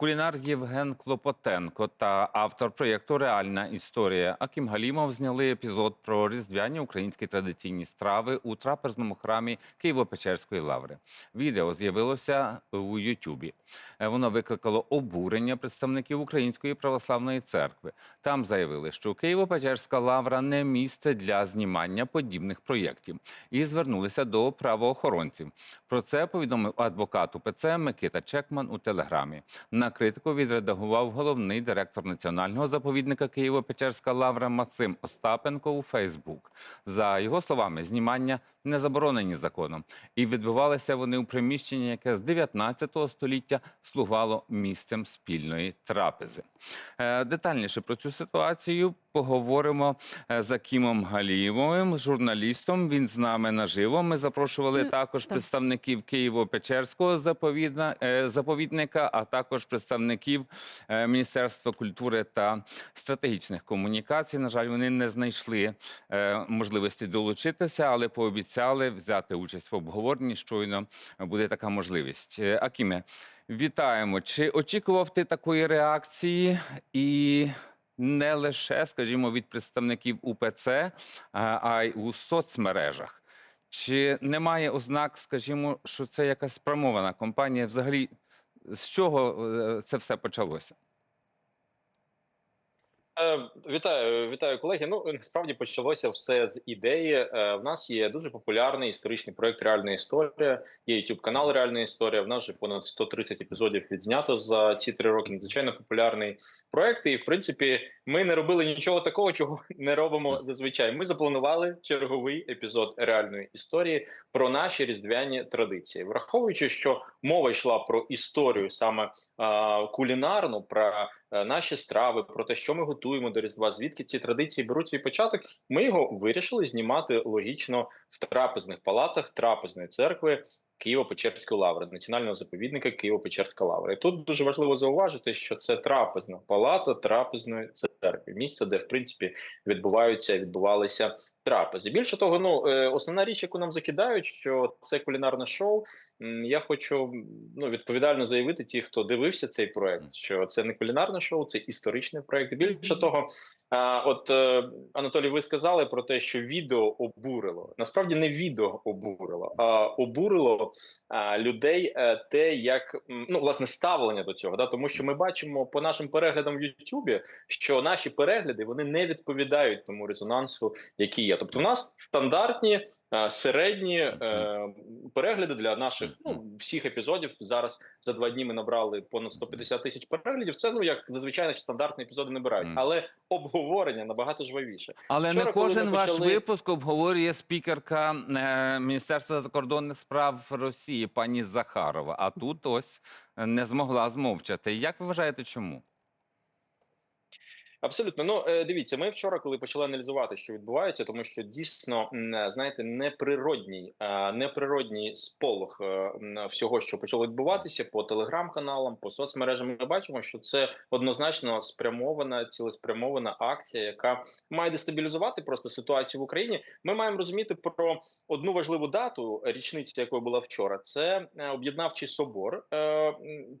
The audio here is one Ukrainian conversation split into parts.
Кулінар Євген Клопотенко та автор проєкту Реальна історія Акім Галімов зняли епізод про різдвяні українські традиційні страви у трапезному храмі Києво-Печерської лаври. Відео з'явилося у Ютубі. Е, Воно викликало обурення представників Української православної церкви. Там заявили, що Києво-Печерська лавра не місце для знімання подібних проєктів і звернулися до правоохоронців. Про це повідомив адвокат УПЦ Микита Чекман у телеграмі. На критику відредагував головний директор національного заповідника Києво-Печерська лавра Максим Остапенко у Фейсбук. За його словами, знімання не заборонені законом, і відбувалися вони у приміщенні, яке з 19 століття слугало місцем спільної трапези. Е, Детальніше про цю ситуацію поговоримо е, з Акімом Галієвим, журналістом. Він з нами наживо. Ми запрошували Ну, також так. представників Києво-Печерського е, заповідника, а також представників е, Міністерства культури та стратегічних комунікацій. На жаль, вони не знайшли е, можливості долучитися, але пообіцяли взяти участь в обговоренні. Щойно буде така можливість. Е, Акіме, вітаємо. Чи очікував ти такої реакції і? Не лише, скажімо, від представників УПЦ, а а й у соцмережах. Чи немає ознак, скажімо, що це якась спрямована компанія? Взагалі, з чого е, це все почалося? Е, Вітаю, вітаю, колеги. Ну насправді почалося все з ідеї. Е, В нас є дуже популярний історичний проект Реальна історія. Є youtube канал Реальна історія. В нас вже понад 130 епізодів відзнято за ці три роки. Надзвичайно популярний проект. І в принципі, ми не робили нічого такого, чого не робимо зазвичай. Ми запланували черговий епізод реальної історії про наші різдвяні традиції, враховуючи, що мова йшла про історію саме а, кулінарну, про е, наші страви, про те, що ми готуємо до Різдва, звідки ці традиції беруть свій початок. Ми його вирішили знімати логічно в трапезних палатах трапезної церкви. Києво-Печерської лаври, національного заповідника Києво-Печерська лавра. І тут дуже важливо зауважити, що це трапезна палата трапезної церкви, місце, де в принципі відбуваються відбувалися трапези. Більше того, ну е, основна річ, яку нам закидають, що це кулінарне шоу. Я хочу ну відповідально заявити, ті, хто дивився цей проект, що це не кулінарне шоу, це історичний проект. Більше того, от е, Анатолій, ви сказали про те, що відео обурило. Насправді не відео обурило, а обурило людей е, те, як ну власне ставлення до цього. Да, тому що ми бачимо по нашим переглядам в Ютубі, що наші перегляди вони не відповідають тому резонансу, який є. Тобто, у нас стандартні середні е, перегляди для наших ну всіх епізодів. Зараз за два дні ми набрали понад 150 тисяч переглядів. Це ну як зазвичай стандартні епізоди набирають, але обговорення набагато жвавіше. Але Вчора, не кожен ваш почали- випуск обговорює спікерка е, Міністерства закордонних справ Росії пані Захарова. А тут ось не змогла змовчати. Як ви вважаєте, чому? Абсолютно, ну е, дивіться, ми вчора, коли почали аналізувати, що відбувається, тому що дійсно знаєте, неприродній, е, неприродній сполох е, всього, що почало відбуватися по телеграм-каналам, по соцмережам. Ми бачимо, що це однозначно спрямована, цілеспрямована акція, яка має дестабілізувати просто ситуацію в Україні. Ми маємо розуміти про одну важливу дату, річниця якої була вчора. Це об'єднавчий собор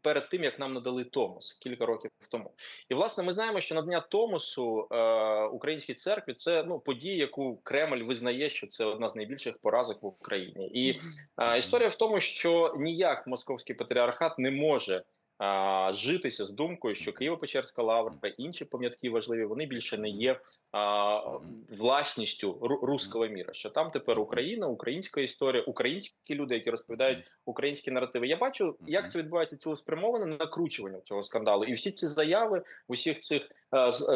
перед тим, як нам надали Томос кілька років тому. І власне ми знаємо, що надання Томосу е, українській церкві це ну подія, яку Кремль визнає, що це одна з найбільших поразок в Україні. І е, історія в тому, що ніяк московський патріархат не може. А, житися з думкою, що Києво-Печерська лавра та інші пам'ятки важливі, вони більше не є а, власністю ру- руського міра. Що там тепер Україна, українська історія, українські люди, які розповідають українські наративи. Я бачу, як це відбувається цілеспрямоване накручування цього скандалу, і всі ці заяви в усіх цих е,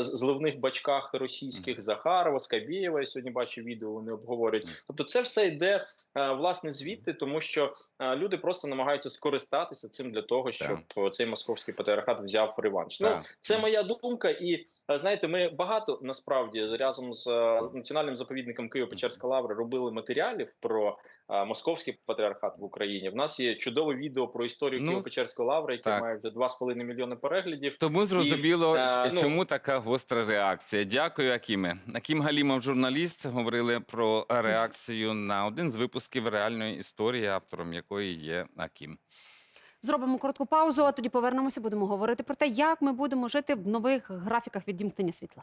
зливних бачках російських Захарова, Скабєєва. Я сьогодні бачу відео, вони обговорюють. Тобто, це все йде е, власне звідти, тому що е, люди просто намагаються скористатися цим для того, щоб е, цей московський патріархат взяв реванш. Ну це моя думка, і е, знаєте, ми багато насправді разом з е, національним заповідником Києво-Печерська лавра робили матеріалів про е, московський патріархат в Україні. В нас є чудове відео про історію Ну, Києво-Печерської лаври, яке так. має вже 2,5 мільйони переглядів. Тому зрозуміло, е, ну- така гостра реакція. Дякую, Акіме. Акім Галімов, журналіст, говорили про реакцію на один з випусків реальної історії, автором якої є Акім. Зробимо коротку паузу, а тоді повернемося. Будемо говорити про те, як ми будемо жити в нових графіках відімкнення світла.